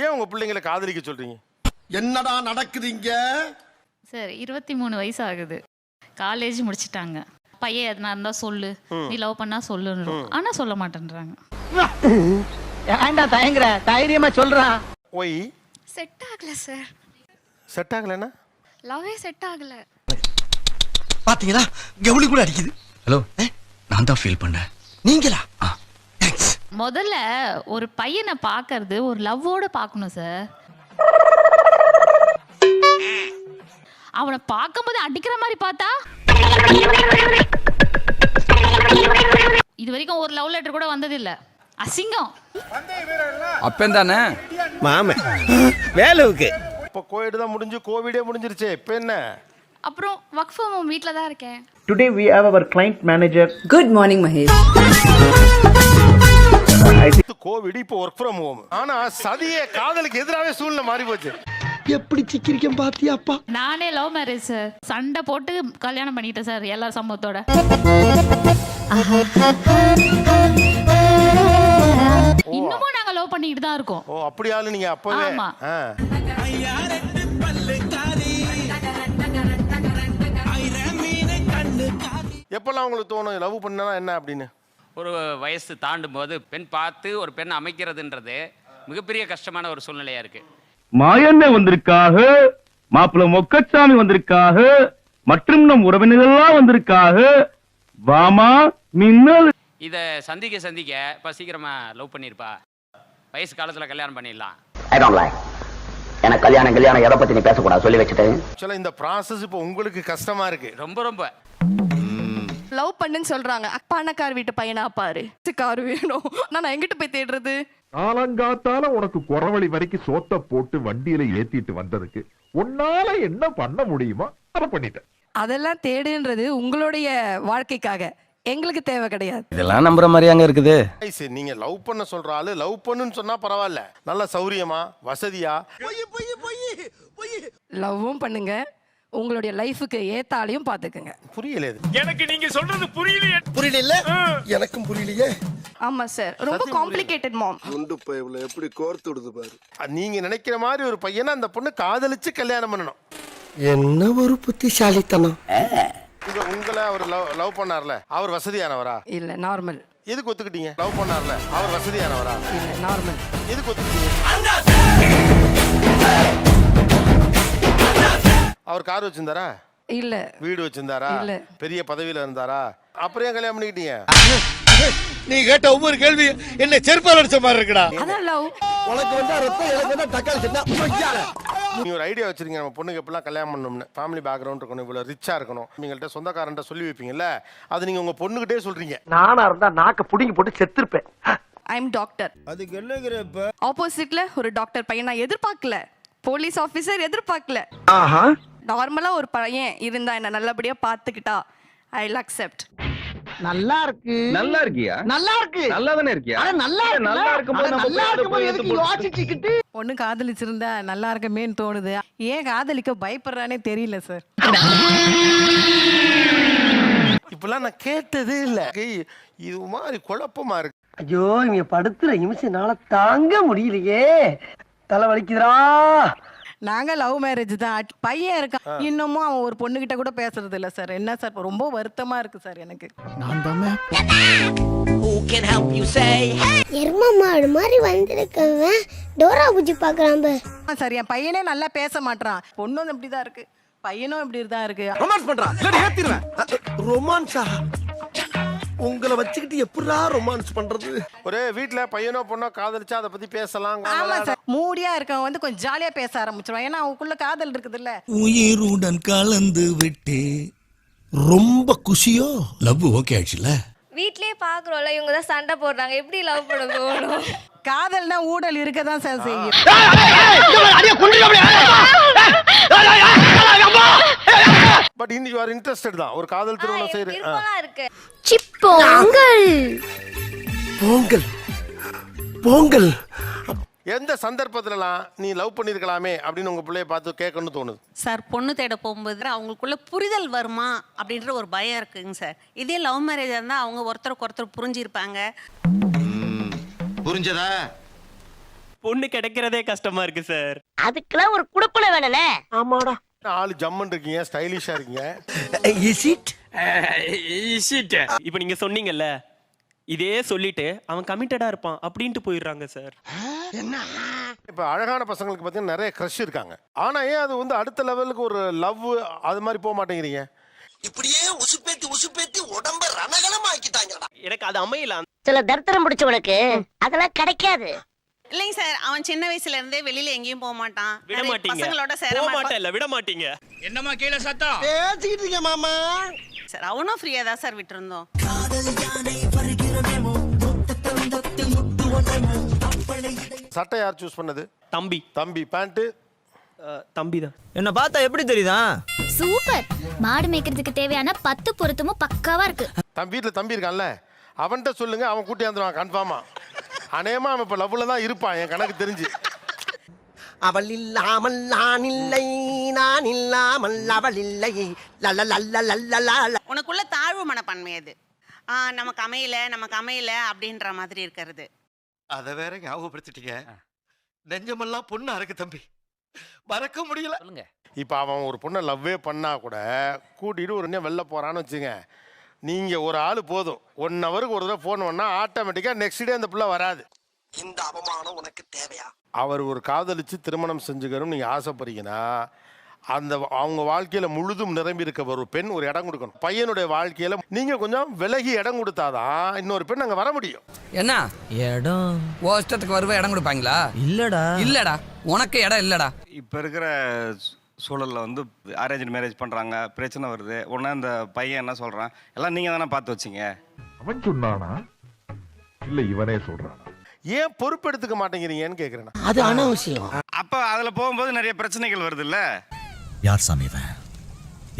ஏன் உங்க பிள்ளைங்களை காதலிக்க சொல்றீங்க? என்னடா நடக்குது இங்க? சார் இருபத்தி மூணு வயசு ஆகுது காலேஜ் முடிச்சிட்டாங்க. பையன் எதனா இருந்தா சொல்லு. நீ லவ் பண்ணா சொல்லுன்னு ஆனா சொல்ல மாட்டேன்றாங்க. ஏன்டா தயங்குற? தைரியமா சொல்றான் ஒய் செட் ஆகல சார் செட் ஆகலைன்னா? லவ்வே செட் ஆகல. பாத்தீங்களா? கவுளி கூட அடிக்குது. ஹலோ நான் தான் ஃபீல் பண்ணேன். நீங்களா? முதல்ல ஒரு பையனை பார்க்கறது ஒரு லவ்வோட பார்க்கணும் சார் அவனை பார்க்கும்போது அடிக்கிற மாதிரி பார்த்தா? இது வரைக்கும் ஒரு லவ் லெட்டர் கூட வந்ததில்ல. அசிங்கம். அப்பந்தானே? மாம. வேலுவுக்கு. இப்போ கோவிட் தான் முடிஞ்சு கோவிடே முடிஞ்சிருச்சே. இப்போ என்ன? அப்புறம் ஒர்க் ஃப்ரம் ஹோம் வீட்டில் தான் இருக்கேன். Today we have our client manager good morning Mahesh COVID இப்போ ஒர்க் ஃப்ரம் ஹோம் ஆனா சதியே காதலுக்கு எதிராகவே சூழ்நிலை மாறி போச்சு. எப்படி சிக்கிரிக்கம் பாத்தியாப்பா நானே லவ் மேரேஜ் சார் சண்டை போட்டு கல்யாணம் பண்ணிட்டேன் சார் எல்லா சம்பவத்தோட இன்னமும் நாங்க லவ் பண்ணிக்கிட்டு தான் இருக்கோம். ஓ அப்படியாலும் நீங்க அப்பவே? ஆமா. ஆ. எப்பெல்லாம் உங்களுக்கு தோணும் லவ் பண்ணா என்ன? அப்படின்னு. ஒரு வயசு தாண்டும் போது பெண் பார்த்து ஒரு பெண் அமைக்கிறதுன்றது மிகப்பெரிய கஷ்டமான ஒரு சூழ்நிலையா இருக்கு. மாயண்ண வந்திருக்காக? மாப்பிள்ள மொக்கச்சாமி வந்திருக்காக? மற்றும் நம் உறவினர்கள்லாம் வந்திருக்காக? வாமா மின்னல். இதை சந்திக்க சந்திக்க இப்போ சீக்கிரமா லவ் பண்ணியிருப்பா வயசு காலத்துல கல்யாணம் பண்ணிடலாம். ஐ டோன்ட் லைக் எனக்கு கல்யாணம் கல்யாணம் எதை பத்தி நீ பேசக்கூடாது? சொல்லி வச்சுட்டு. ஆக்சுவலாக இந்த ப்ராசஸ் இப்போ உங்களுக்கு கஷ்டமா இருக்கு. ரொம்ப ரொம்ப. லவ் பண்ணுன்னு சொல்றாங்க. அப்பானக்கார் வீட்டு பையனா பாரு. கார் வேணும். நான் எங்கிட்ட போய் தேடுறது? காலங்காத்தால உனக்கு குறவழி வரைக்கும் சோத்த போட்டு வண்டியில ஏத்திட்டு வந்ததுக்கு உன்னால என்ன பண்ண முடியுமோ அதை பண்ணிட்டேன். அதெல்லாம் தேடுன்றது உங்களுடைய வாழ்க்கைக்காக. எங்களுக்கு தேவை கிடையாது. இதெல்லாம் நம்புற மாதிரி அங்க இருக்குது. சரி நீங்க லவ் பண்ண சொல்ற ஆளு லவ் பண்ணுன்னு சொன்னா பரவாயில்ல. நல்ல சௌரியமா வசதியா? லவ்வும் பண்ணுங்க. உங்களுடைய லைஃபுக்கு ஏத்தாலையும் பாத்துக்குங்க. புரியல இது. புரியல இல்ல எனக்கும் புரியலையே. ஆமா சார் ரொம்ப காம்ப்ளிகேட்டட் மாம் குண்டு பைப்ல எப்படி கோர்த்து விடுது பாரு. நீங்க நினைக்கிற மாதிரி ஒரு பையனை அந்த பொண்ணு காதலிச்சு கல்யாணம் பண்ணணும். என்ன ஒரு புத்திசாலித்தனம். உங்க உங்களை அவர் லவ் லவ் பண்ணார்ல? அவர் வசதியானவரா? இல்ல நார்மல் எதுக்கு ஒத்துக்கிட்டீங்க? லவ் பண்ணார்ல? அவர் வசதியானவரா? இல்ல நார்மல் எதுக்கு ஒத்துக்கிட்டீங்க? அவர் கார் வச்சிருந்தாரா? இல்ல. வீடு வச்சிருந்தாரா? இல்ல. பெரிய பதவியில இருந்தாரா? அப்புறம் ஏன் கல்யாணம் பண்ணிக்கிட்டீங்க? நீ கேட்ட ஒவ்வொரு கேள்வி என்ன செருப்பால் அடிச்ச மாதிரி இருக்குடா. அதான் லவ் உனக்கு வந்தா ரத்தம் எனக்கு வந்தா தக்காளி சட்னா நீ ஒரு ஐடியா வச்சிருக்கீங்க நம்ம பொண்ணுக்கு எப்படிலாம் கல்யாணம் பண்ணணும்னு ஃபேமிலி பேக்ரவுண்ட் இருக்கணும் இவ்வளோ ரிச்சா இருக்கணும். நீங்கள்ட்ட சொந்தக்காரன்ட்ட சொல்லி வைப்பீங்கல்ல அது நீங்க உங்க பொண்ணுகிட்டே சொல்றீங்க. நானா இருந்தா நாக்க புடிங்கி போட்டு செத்திருப்பேன். ஐ எம் டாக்டர் அதுக்கு என்னங்கிறப்ப ஆப்போசிட்ல ஒரு டாக்டர் பையன் நான் எதிர்பார்க்கல. போலீஸ் ஆஃபீஸர் எதிர்பார்க்கல. ஆஹா. நார்மலா ஒரு பையன் இருந்தா என்ன நல்லபடியா பாத்துக்கிட்டா? ஐ அக்செப்ட் நல்லா இருக்கு. நல்லா இருக்கியா? நல்லா இருக்கு. நல்லா தானே இருக்கியா? நல்லா இருக்கு நல்லா இருக்கும்போது நம்ம நல்லா இருக்கும்போது எதுக்கு யோசிச்சுக்கிட்டு? ஒண்ணு காதலிச்சிருந்தா நல்லா இருக்கமேன்னு தோணுது. ஏன் காதலிக்க பயப்படுறானே தெரியல சார் இப்பெல்லாம் நான் கேட்டதே இல்லை. இது மாதிரி குழப்பமா இருக்கு. ஐயோ இவங்க படுத்துற நிமிஷம்னால தாங்க முடியலையே. தலை வலிக்குதுடா. நாங்க லவ் மேரேஜ் தான். பையன் இருக்கான். இன்னமும் அவன் ஒரு பொண்ணுகிட்ட கூட பேசுறது இல்ல சார். என்ன சார் ரொம்ப வருத்தமா இருக்கு சார் எனக்கு. எரும மாடு மாதிரி வந்திருக்கவன். டோரா பூஜி பார்க்கறான் சார் என் பையனே நல்லா பேச மாட்றான். பொண்ணும் இப்படிதான் இருக்கு. பையனும் இப்படி தான் இருக்கு. ரொமான்ஸ் பண்றான் இல்ல ஏத்திடுவேன். ரொமான்ஸா? உங்களை வச்சுக்கிட்டு எப்படிடா ரொமான்ஸ் பண்றது ஒரு வீட்ல பையனோ பொண்ணோ காதலிச்சா அதை பத்தி பேசலாம் ஆமா சார் மூடியா இருக்கவன் வந்து கொஞ்சம் ஜாலியா பேச ஆரம்பிச்சிருவான் ஏன்னா அவனுக்குள்ள காதல் இருக்குது இல்ல உயிருடன் கலந்து விட்டு ரொம்ப குஷியோ லவ் ஓகே ஆயிடுச்சுல வீட்லயே பாக்குறோம்ல இவங்க தான் சண்டை போடுறாங்க எப்படி லவ் பண்ண தோணும் காதல்னா ஊடல் இருக்க தான் சார் செய்யும் பட் இன்னைக்கு ஆர் இன்ட்ரெஸ்டட் தான். ஒரு காதல் திருமணம் செய்யறேன் இருக்கு. சிப்போங்கள் பொங்கல் பொங்கல் எந்த சந்தர்ப்பத்துலலாம் நீ லவ் பண்ணிருக்கலாமே அப்படின்னு உங்க பிள்ளைய பார்த்து கேட்கணும்னு தோணுது? சார் பொண்ணு தேட போகும்போது அவங்களுக்குள்ள புரிதல் வருமா அப்படின்ற ஒரு பயம் இருக்குங்க சார். இதே லவ் மேரேஜ் இருந்தா அவங்க ஒருத்தருக்கு ஒருத்தர் புரிஞ்சிருப்பாங்க. புரிஞ்சதா? பொண்ணு கிடைக்கிறதே கஷ்டமா இருக்கு சார். அதுக்கெல்லாம் ஒரு குடுப்பன வேணும்னே ஆமாடா. ஆளு ஜம்முன்னு இருக்கீங்க ஸ்டைலிஷா இருக்கீங்க. இஸ் இட் இப்போ நீங்க சொன்னீங்கல்ல இதே சொல்லிட்டு அவன் கமிட்டடா இருப்பான் அப்படின்ட்டு போயிடுறாங்க சார் இப்போ அழகான பசங்களுக்கு பார்த்தீங்கன்னா நிறைய க்ரஷ் இருக்காங்க. ஆனா ஏன் அது வந்து அடுத்த லெவலுக்கு ஒரு லவ் அது மாதிரி போக மாட்டேங்கிறீங்க? இப்படியே உசுப்பேத்தி உசுப்பேத்தி உடம்ப ரணகலம் ஆக்கிட்டாங்கடா எனக்கு அது அமையல. சில தரித்திரம் முடிச்சவனுக்கு அதெல்லாம் கிடைக்காது. இல்லைங்க சார் அவன் சின்ன வயசுல இருந்தே வெளியில எங்கேயும் போக மாட்டான். விட நிறைய மாட்டீங்க. பசங்களோட சேர போக மாட்டான். மாட்டேன் இல்ல விட மாட்டீங்க. என்னம்மா கீழே சத்தம்? பேசிக்கிட்டு இருக்கேன் மாமா. சார் அவனும் ஃப்ரீயா தான் சார் விட்டுருந்தோம். சட்டை யார் சூஸ் பண்ணது? தம்பி. தம்பி பேண்ட்டு தம்பி தான் என்ன பார்த்தா எப்படி தெரியுதா? சூப்பர். மாடு மேய்க்கிறதுக்கு தேவையான பத்து பொருத்தமும் பக்காவா இருக்கு. தம்பி வீட்டில் தம்பி இருக்கான்ல. அவன்கிட்ட சொல்லுங்க அவன் கூட்டி வந்துடுவான் கன்ஃபார்மா அநேகமா அவன் இப்போ லவ்வில் தான் இருப்பான் என் கணக்கு தெரிஞ்சு. அவள் இல்லாமல் நான் இல்லை நான் இல்லாமல் அவள் இல்லை. லல்ல லல்ல லல்ல லல்ல உனக்குள்ள தாழ்வு மனப்பான்மை அது. ஆ, நமக்கு அமையல நமக்கு அமையல அப்படின்ற மாதிரி இருக்கிறது. அத வேற ஞாபகப்படுத்திட்டீங்க. நெஞ்சமெல்லாம் பொண்ணா இருக்கு தம்பி. மறக்க முடியல. சொல்லுங்க. இப்போ அவன் ஒரு பொண்ணை லவ்வே பண்ணா கூட கூட்டிட்டு ஒரு இன்னும் வெளில போறான்னு வச்சுங்க நீங்க ஒரு ஆள் போதும். ஒன் ஹவருக்கு ஒரு தடவை ஃபோன் பண்ணா ஆட்டோமேட்டிக்காக நெக்ஸ்ட் டே அந்த பிள்ளை வராது. இந்த அவமானம் உனக்கு தேவையா? அவர் ஒரு காதலிச்சு திருமணம் செஞ்சுக்கணும் நீங்க ஆசைப்படுறீங்கன்னா அந்த வ- அவங்க வாழ்க்கையில முழுதும் நிரம்பி இருக்க ஒரு பெண் ஒரு இடம் கொடுக்கணும். பையனுடைய வாழ்க்கையில நீங்க கொஞ்சம் விலகி இடம் கொடுத்தாதான் இன்னொரு பெண் அங்க வர முடியும். என்ன? இடம். ஓ இஷ்டத்துக்கு வருவ இடம் கொடுப்பாங்களா? இல்லடா. இல்லடா. உனக்கு இடம் இல்லடா. இப்போ இருக்கிற சூழல்ல வந்து அரேஞ்ச் மேரேஜ் பண்றாங்க பிரச்சனை வருது. உடனே இந்த பையன் என்ன சொல்றான்? எல்லாம் நீங்க தானே பார்த்து வச்சீங்க? அவன் சொன்னானா? இல்ல இவனே சொல்றானா? ஏன் பொறுப்பெடுத்துக்க மாட்டேங்கிறீங்கன்னு கேக்குறேன் நான். அது அனாவசியம். அப்ப அதுல போகும்போது நிறைய பிரச்சனைகள் வருது இல்ல யார் சாமி இவன்?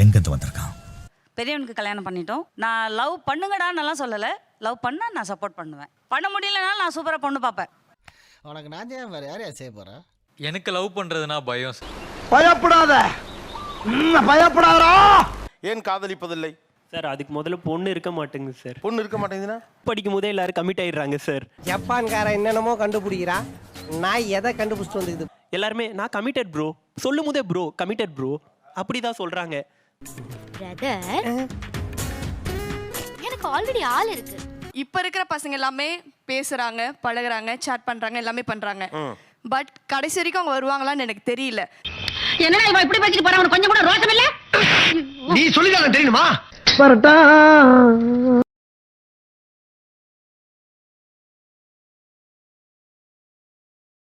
எங்கிருந்து வந்திருக்கான்? பெரியவனுக்கு கல்யாணம் பண்ணிட்டோம். நான் லவ் பண்ணுங்கடான்னு எல்லாம் சொல்லல. லவ் பண்ணா நான் சப்போர்ட் பண்ணுவேன். பண்ண முடியலனாலும் நான் சூப்பரா பொண்ணு பார்ப்பேன். உனக்கு நான் தான் வேற யாரையா செய்ய போறேன்? எனக்கு லவ் பண்றதுனா பயம் பயப்படாத. பயப்படாதா ஏன் காதலிப்பதில்லை? சார் அதுக்கு முதல்ல பொண்ணு இருக்க மாட்டேங்குது சார். பொண்ணு இருக்க மாட்டேங்குதுன்னா? படிக்கும் போதே எல்லாரும் கமிட் ஆயிடுறாங்க சார். ஜப்பான்காரன் என்னென்னமோ கண்டுபிடிக்கிறா. நான் எதை கண்டுபிடிச்சிட்டு வந்து எல்லாருமே நான் கமிட்டட் ப்ரோ சொல்லும் போதே ப்ரோ கமிட்டட் ப்ரோ அப்படிதான் சொல்றாங்க. எனக்கு ஆல்ரெடி ஆள் இருக்கு. இப்ப இருக்கிற பசங்க எல்லாமே பேசுறாங்க பழகுறாங்க சேட் பண்றாங்க எல்லாமே பண்றாங்க. பட் கடைசி வரைக்கும் அவங்க வருவாங்களான்னு எனக்கு தெரியல. என்னடா இவன் இப்படி பேசிட்டு போறான்? கொஞ்சம் கூட ரோசம் இல்ல? நீ சொல்லிதான் தெரியுமா? வரட்டா.